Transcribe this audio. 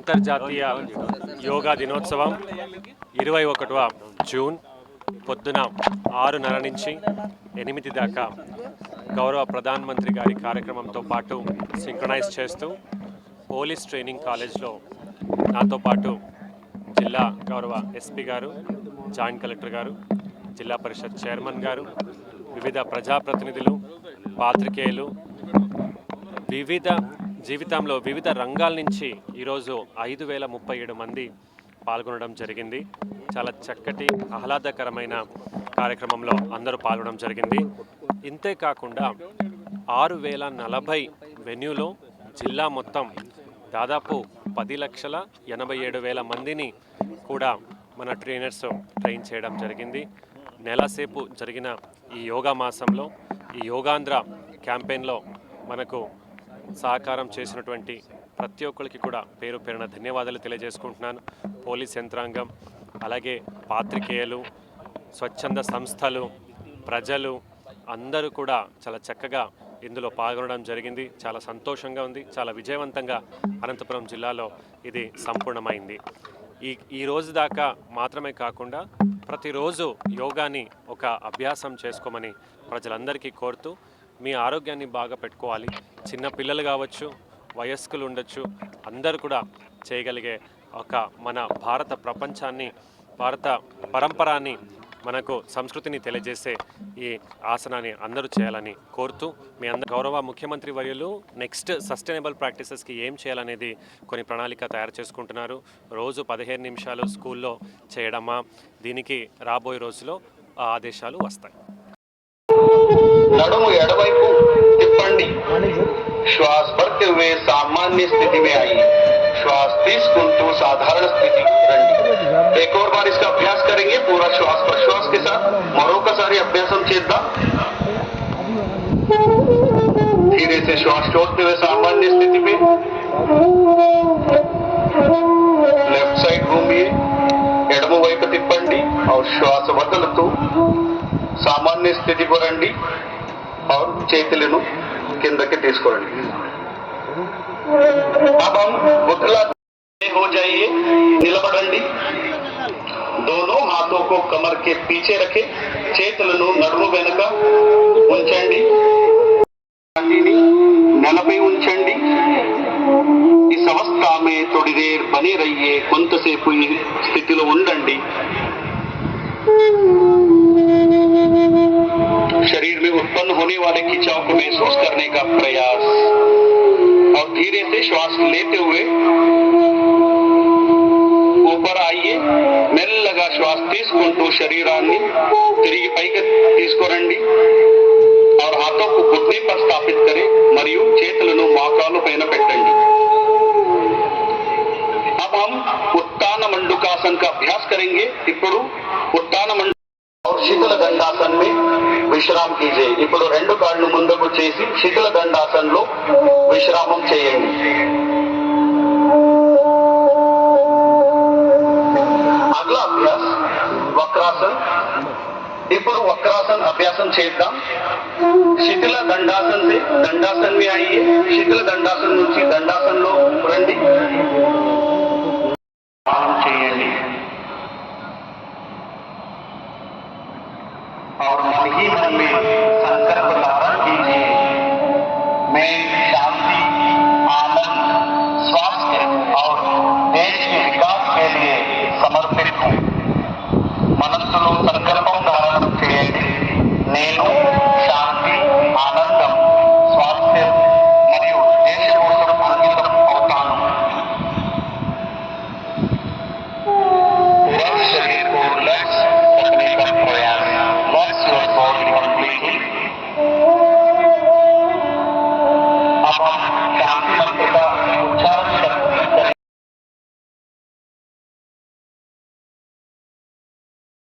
అంతర్జాతీయ యోగా దినోత్సవం ఇరవై ఒకటవ జూన్ పొద్దున ఆరున్నర నుంచి ఎనిమిది దాకా గౌరవ ప్రధానమంత్రి గారి కార్యక్రమంతో పాటు సింక్రనైజ్ చేస్తూ పోలీస్ ట్రైనింగ్ కాలేజ్లో నాతో పాటు జిల్లా గౌరవ ఎస్పీ గారు జాయింట్ కలెక్టర్ గారు జిల్లా పరిషత్ చైర్మన్ గారు వివిధ ప్రజాప్రతినిధులు పాత్రికేయులు వివిధ జీవితంలో వివిధ రంగాల నుంచి ఈరోజు ఐదు వేల ముప్పై ఏడు మంది పాల్గొనడం జరిగింది. చాలా చక్కటి ఆహ్లాదకరమైన కార్యక్రమంలో అందరూ పాల్గొనడం జరిగింది. ఇంతే కాకుండా ఆరు వేల నలభై వెన్యూలో జిల్లా మొత్తం దాదాపు పది లక్షల ఎనభై ఏడు వేల మందిని కూడా మన ట్రైనర్స్ ట్రైన్ చేయడం జరిగింది. నెలసేపు జరిగిన ఈ యోగా మాసంలో ఈ యోగాంధ్ర క్యాంపెయిన్లో మనకు సహకారం చేసినటువంటి ప్రతి ఒక్కరికి కూడా పేరు పేరున ధన్యవాదాలు తెలియజేసుకుంటున్నాను. పోలీస్ యంత్రాంగం అలాగే పాత్రికేయులు స్వచ్ఛంద సంస్థలు ప్రజలు అందరూ కూడా చాలా చక్కగా ఇందులో పాల్గొనడం జరిగింది. చాలా సంతోషంగా ఉంది. చాలా విజయవంతంగా అనంతపురం జిల్లాలో ఇది సంపూర్ణమైంది. ఈ ఈ రోజు దాకా మాత్రమే కాకుండా ప్రతిరోజు యోగాని ఒక అభ్యాసం చేసుకోమని ప్రజలందరికీ కోరుతూ మీ ఆరోగ్యాన్ని బాగా పెట్టుకోవాలి. చిన్న పిల్లలు కావచ్చు వయస్కులు ఉండొచ్చు అందరు కూడా చేయగలిగే ఒక మన భారత ప్రపంచాన్ని భారత పరంపరాన్ని మనకు సంస్కృతిని తెలియజేసే ఈ ఆసనాన్ని అందరూ చేయాలని కోరుతూ మీ అందరు గౌరవ ముఖ్యమంత్రి వర్యులు నెక్స్ట్ సస్టైనబుల్ ప్రాక్టీసెస్కి ఏం చేయాలనేది కొన్ని ప్రణాళిక తయారు చేసుకుంటున్నారు. రోజు పదిహేను నిమిషాలు స్కూల్లో చేయడమా? దీనికి రాబోయే రోజులో ఆ ఆదేశాలు వస్తాయి. నడుము ఎడవైపు తిప్పండి శ్వాస భర్తే हुए सामान्य स्थिति में आइए श्वास తీసుకుంటూ సాధారణ స్థితికి రండి एक और बार इसका अभ्यास करेंगे पूरा श्वास प्रश्वास के साथ మరొకసారి అభ్యాసం చేద్దాం धीरे से श्वास छोड़ते हुए सामान्य स्थिति में लेफ्ट साइड घूमिए ఎడమ వైపు తిప్పండి और శ్వాస వదులుతూ సామాన్య స్థితికి రండి और చేతులను కిందకి తీసుకురండి अब हम उठला हो जाइए నిలబడండి दोनों हाथों को कमर के पीछे रखे చేతులను నడుము వెనుక ఉంచండి వాటిని నెలపై ఉంచండి इस अवस्था में थोड़ी देर बने रहिए కొంతసేపు ఈ స్థితిలో ఉండండి होने वाले खिंचाव को महसूस करने का प्रयास और धीरे से श्वास लेते हुए ऊपर आइए మెల్లగా శ్వాస తీసుకుంటూ శరీరాన్ని తిరిగి పైకి తీసుకురండి और हाथों को घुटने पर स्थापित करें మరియు చేతులను మోకాలు పైన పెట్టండి अब हम उत्तान मंडूकासन का अभ्यास करेंगे ఇప్పుడు उत्तान मंडू और శీతల దండాసన్ में విశ్రామం కీజే ఇప్పుడు రెండు కాళ్ళు ముందుకు చేసి శీతల దండాసన్ లో విశ్రామం చేయండి అగలా అభ్యాస్ వక్రాసన్ ఇప్పుడు వక్రాసన్ అభ్యాసం చేద్దాం శిథిల దండాసన్ से దండాసన్ में आइए శిథిల దండాసన్ నుంచి దండాసన్ లో मन ही मन में संकल्प धारण कीजिए मैं शांति आनंद स्वास्थ्य और देश के विकास के लिए समर्पित हूँ మనస్సులో సంకల్పం ధారణ చేయండి నేను